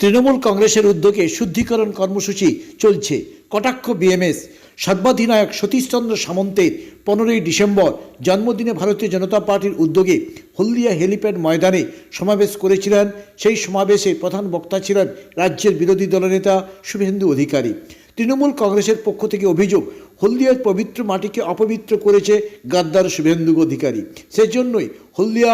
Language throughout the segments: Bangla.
তৃণমূল কংগ্রেসের উদ্যোগে শুদ্ধিকরণ কর্মসূচি চলছে। কটাক্ষ বিএমএস। সর্বাধিনায়ক সতীশচন্দ্র সামন্তের পনেরোই ডিসেম্বর জন্মদিনে ভারতীয় জনতা পার্টির উদ্যোগে হলদিয়া হেলিপ্যাড ময়দানে সমাবেশ করেছিলেন। সেই সমাবেশে প্রধান বক্তা ছিলেন রাজ্যের বিরোধী দলনেতা শুভেন্দু অধিকারী। তৃণমূল কংগ্রেসের পক্ষ থেকে অভিযোগ, হলদিয়ার পবিত্র মাটিকে অপবিত্র করেছে গাদ্দার শুভেন্দু অধিকারী। সেজন্যই হলদিয়া,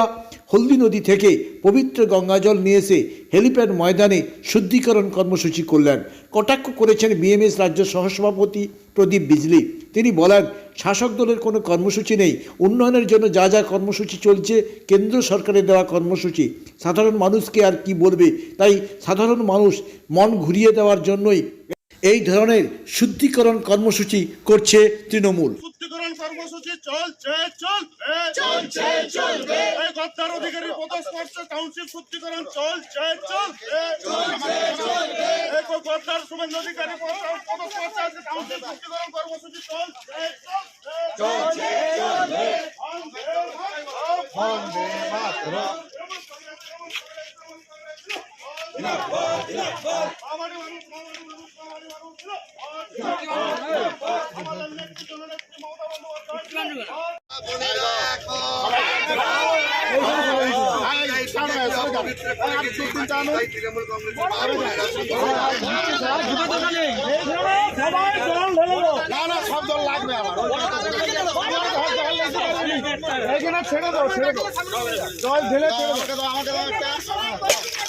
হলদি নদী থেকে পবিত্র গঙ্গাজল নিয়ে এসে হেলিপ্যাড ময়দানে শুদ্ধিকরণ কর্মসূচি করলেন। কটাক্ষ করেছেন বিএমএস রাজ্য সহসভাপতি প্রদীপ বিজলি। তিনি বলেন, শাসক দলের কোনো কর্মসূচি নেই। উন্নয়নের জন্য যা যা কর্মসূচি চলছে, কেন্দ্র সরকারের দেওয়া কর্মসূচি। সাধারণ মানুষকে আর কি বলবে? তাই সাধারণ মানুষ মন ঘুরিয়ে দেওয়ার জন্যই এই ধরনের শুদ্ধিকরণ কর্মসূচি করছে তৃণমূল। শুদ্ধিকরণ কর্মসূচি চলছে চলবে চলছে চলবে এই গদ্দার অধিকারী পদস্পর্শ কাউন্সিল শুদ্ধিকরণ চলছে চলবে চলছে চলবে এই গদ্দার শুভেন্দু অধিকারী পদস্পর্শ আছে কাউন্সিল শুদ্ধিকরণ কর্মসূচি চলছে চলছে। চলবে বন্দে মাতরম। না না সব দল লাগবে এইখানে ছেড়ে দাও ছেড়ে দাও। জল ঢেলে আমাকে দাও আমাকে দাও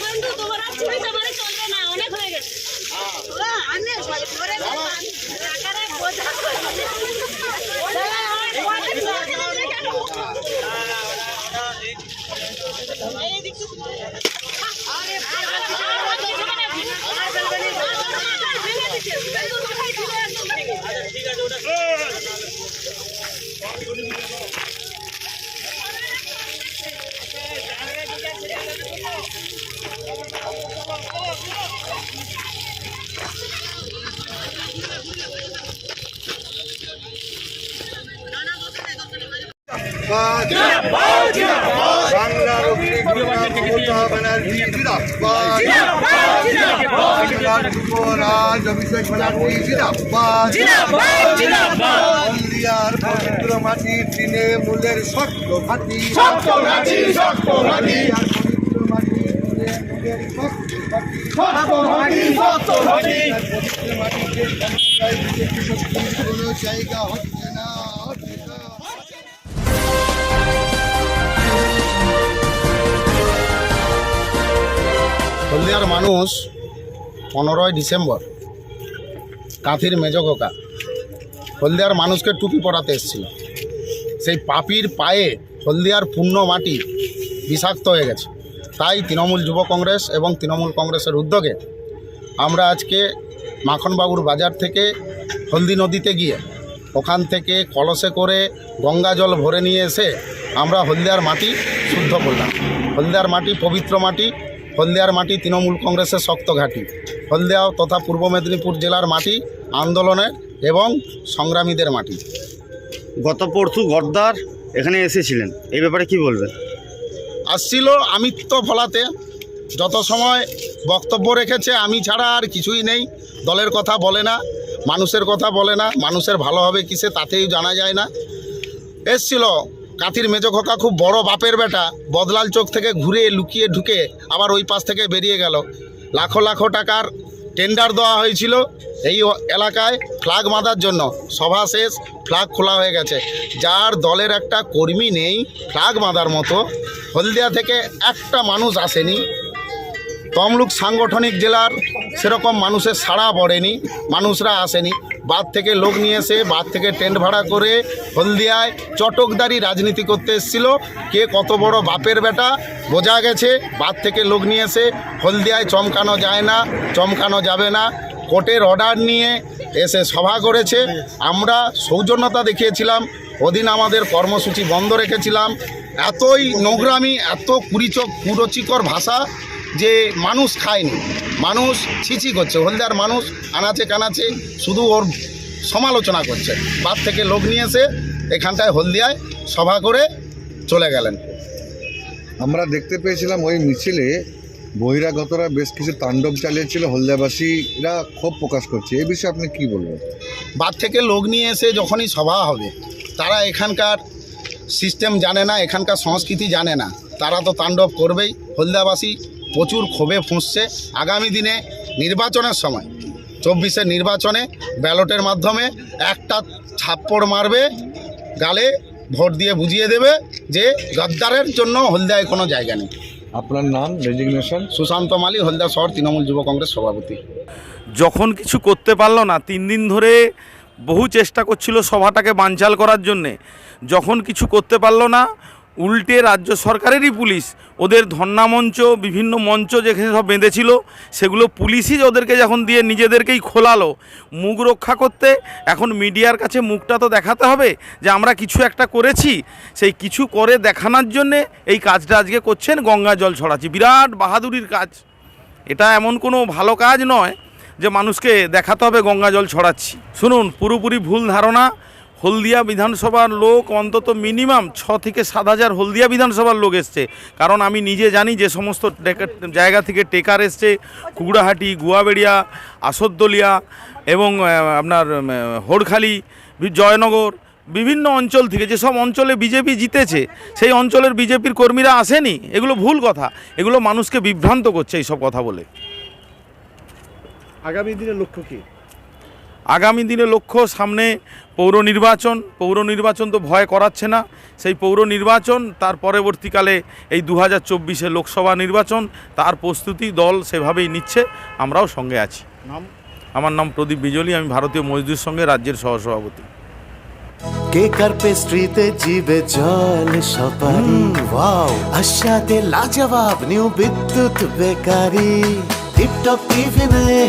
বন্ধু তোমার আর চুরি চামারি চলবে না অনেক হয়ে গেছে ওরা আনে সরি করে টাকারে বোঝা ঠিক আছে ওটা বাংলার ব্যানার্জি যুবরাজ অভিষেক ব্যানার্জি জিন্দাবাদ। পবিত্র মাটি তৃণমূলের শক্ত ঘাটি শক্ত ঘাটি শক্ত ঘাটি হলদিয়ার মানুষ পনেরোই ডিসেম্বর, কাঁথির মেজ খোকা। হলদিয়ার মানুষকে টুপি পরাতে এসেছিল। সেই পাপির পায়ে হলদিয়ার পূর্ণ মাটি বিষাক্ত হয়ে গেছে। তাই তৃণমূল যুব কংগ্রেস এবং তৃণমূল কংগ্রেসের উদ্যোগে আমরা আজকে মাখনবাবুর বাজার থেকে হলদি নদীতে গিয়ে ওখান থেকে কলসে করে গঙ্গা জল ভরে নিয়ে এসে আমরা হলদিয়ার মাটি শুদ্ধ করলাম। হলদিয়ার মাটি পবিত্র মাটি, হলদিয়ার মাটি তৃণমূল কংগ্রেসের শক্ত ঘাঁটি। হলদিয়া তথা পূর্ব মেদিনীপুর জেলার মাটি আন্দোলনের এবং সংগ্রামীদের মাটি। গত পরশু গদ্দার এখানে এসেছিলেন। এই ব্যাপারে কি বলবেন? আসছিল আমিত্ব ফলাতে। যত সময় বক্তব্য রেখেছে, আমি ছাড়া আর কিছুই নেই। দলের কথা বলে না, মানুষের কথা বলে না, মানুষের ভালো হবে কিসে তাতেই জানা যায় না। এসছিল কাঁথির মেজ খোকা খুব বড় বাপের বেটা, বদলাল চোখ থেকে ঘুরে লুকিয়ে ঢুকে আবার ওই পাশ থেকে বেরিয়ে গেল। লাখো লাখো টাকার টেন্ডার দেওয়া হয়েছিল এই এলাকায় ফ্ল্যাগ বাঁধার জন্য। সভা শেষ ফ্ল্যাগ খোলা হয়ে গেছে। যার দলের একটা কর্মী নেই ফ্ল্যাগ বাঁধার মতো। হলদিয়া থেকে একটা মানুষ আসেনি। তমলুক সাংগঠনিক জেলার সেরকম মানুষের সাড়া পড়েনি, মানুষরা আসেনি। বাদ থেকে লোক নিয়ে এসে বাদ থেকে টেন্ট ভাড়া করে হলদিয়ায় চটকদারি রাজনীতি করতে এসেছিল। কে কত বড় বাপের বেটা, বোঝা গেছে। বাদ থেকে লোক নিয়ে এসে হলদিয়ায় চমকানো যায় না, চমকানো যাবে না। কোর্টের অর্ডার নিয়ে এসে সভা করেছে। আমরা সৌজন্যতা দেখিয়েছিলাম। ওদিন আমাদের কর্মসূচি বন্ধ রেখেছিলাম। এতই নোংরামি, এত কুড়িচক কুরচিকর ভাষা যে মানুষ খায়নি মানুষ ছিছি করছে হলদিয়ার মানুষ আনাচে কানাচে শুধু ওর সমালোচনা করছে। বাদ থেকে লোক নিয়ে এসে এখানটায় হলদিয়ায় সভা করে চলে গেলেন। আমরা দেখতে পেয়েছিলাম ওই মিছিলে বহিরাগতরা বেশ কিছু তাণ্ডব চালিয়েছিল হলদিয়াবাসীরা ক্ষোভ প্রকাশ করছে। এই বিষয়ে আপনি কি বলবেন? বাদ থেকে লোক নিয়ে এসে যখনই সভা হবে তারা এখানকার সিস্টেম জানে না এখানকার সংস্কৃতি জানে না। তারা তো তাণ্ডব করবেই। হলদিয়াবাসী প্রচুর ক্ষোভে ফুঁসছে আগামী দিনে নির্বাচনের সময়। চব্বিশের নির্বাচনে ব্যালটের মাধ্যমে একটা ছাপ্পড় মারবে গালে ভোট দিয়ে বুঝিয়ে দেবে যে গদ্দারের জন্য হলদিয়ায় কোনো জায়গা নেই। আপনার নাম রেজিগনেশন সুশান্ত মালিক হলদিয়া শহর তৃণমূল যুব কংগ্রেস সভাপতি। যখন কিছু করতে পারল না তিন দিন ধরে বহু চেষ্টা করছিল সভাটাকে বানচাল করার জন্যে। যখন কিছু করতে পারল না উল্টে রাজ্য সরকারেরই পুলিশ। ওদের ধর্না মঞ্চ বিভিন্ন মঞ্চ যেখানে সব বেঁধেছিল, সেগুলো পুলিশই ওদেরকে যখন দিয়ে নিজেদেরকেই খোলালো, মুখ রক্ষা করতে, এখন মিডিয়ার কাছে মুখটা তো দেখাতে হবে যে আমরা কিছু একটা করেছি। সেই কিছু করে দেখানোর জন্যে এই কাজটা আজকে করছেন গঙ্গা জল ছড়াচ্ছি। বিরাট বাহাদুরির কাজ। এটা এমন কোনো ভালো কাজ নয় যে মানুষকে দেখাতে হবে গঙ্গা জল ছড়াচ্ছি। শুনুন, পুরোপুরি ভুল ধারণা। হলদিয়া বিধানসভার লোক অন্তত মিনিমাম ছ থেকে সাত হাজার হলদিয়া বিধানসভার লোক এসছে। কারণ আমি নিজে জানি যে সমস্ত জায়গা থেকে টেকার এসছে, কুকুড়াহাটি, গুয়াবেড়িয়া আসরদলিয়া এবং আপনার হোড়খালি, জয়নগর, বিভিন্ন অঞ্চল থেকে যেসব অঞ্চলে বিজেপি জিতেছে, সেই অঞ্চলের বিজেপির কর্মীরা আসেনি। এগুলো ভুল কথা। এগুলো মানুষকে বিভ্রান্ত করছে এইসব কথা বলে। আগামী দিনের লক্ষ্য কি? আগামী দিনে লক্ষ্য সামনে পৌর নির্বাচন পৌর নির্বাচন তো ভয় করাচ্ছে না। সেই পৌর নির্বাচন তার পরবর্তীকালে এই দু হাজার চব্বিশে লোকসভা নির্বাচন তার প্রস্তুতি দল সেভাবেই নিচ্ছে আমরাও সঙ্গে আছি। নাম? আমার নাম প্রদীপ বিজলি আমি ভারতীয় মজদুর সঙ্গে রাজ্যের সহসভাপতি। কেক আর পেস্ট্রিতে জিবে জল সপারি? ওয়াও আশাতে লাজবাব নিউ বিদ্যুৎ বেকারি। টিপটপ টিফিনে